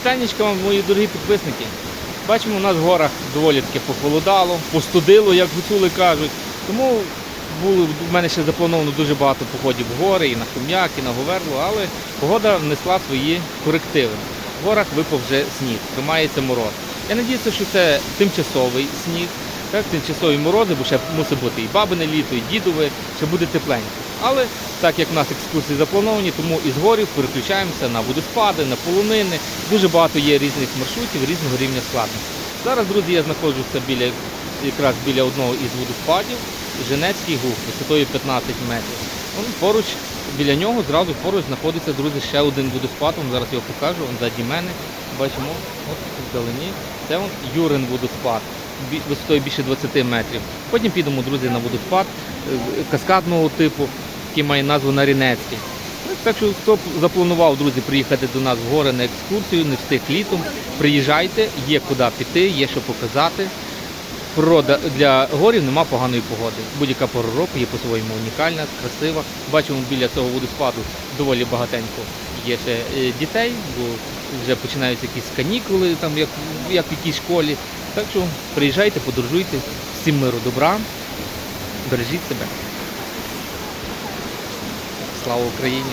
Вітанечка вам, мої дорогі підписники. Бачимо, у нас в горах доволі таки похолодало, постудило, як гуцули кажуть. Тому було, в мене ще заплановано дуже багато походів в гори, і на Хом'як, і на Говерло, але погода внесла свої корективи. В горах випав вже сніг, тримається мороз. Я надіюся, що це тимчасовий сніг, так, тимчасові морози, бо ще мусить бути і бабине літо, і дідове, ще буде тепленько. Але так як в нас екскурсії заплановані, тому із горів переключаємося на водоспади, на полонини. Дуже багато є різних маршрутів, різного рівня складності. Зараз, друзі, я знаходжуся біля якраз біля одного із водоспадів, Женецький гук, висотою 15 метрів. Вон поруч біля нього зразу поруч знаходиться, друзі, ще один водоспад. Вон зараз його покажу, он ззаді мене. Бачимо, от вдалині. Це вон Юрин водоспад, висотою більше 20 метрів. Потім підемо, друзі, на водоспад е, каскадного типу, який має назву Нарінецький. Ну, Так що хто запланував, друзі, приїхати до нас в гори на екскурсію, не встиг літом, приїжджайте, є куди піти, є що показати. Природа для горів нема поганої погоди. Будь-яка пора року є по-своєму унікальна, красива. Бачимо біля цього водоспаду доволі багатенько є ще е, дітей, бо вже починаються якісь канікули, там як, як в якійсь школі. Так що приїжджайте, подорожуйте, всім миру добра, бережіть себе. Слава Україні!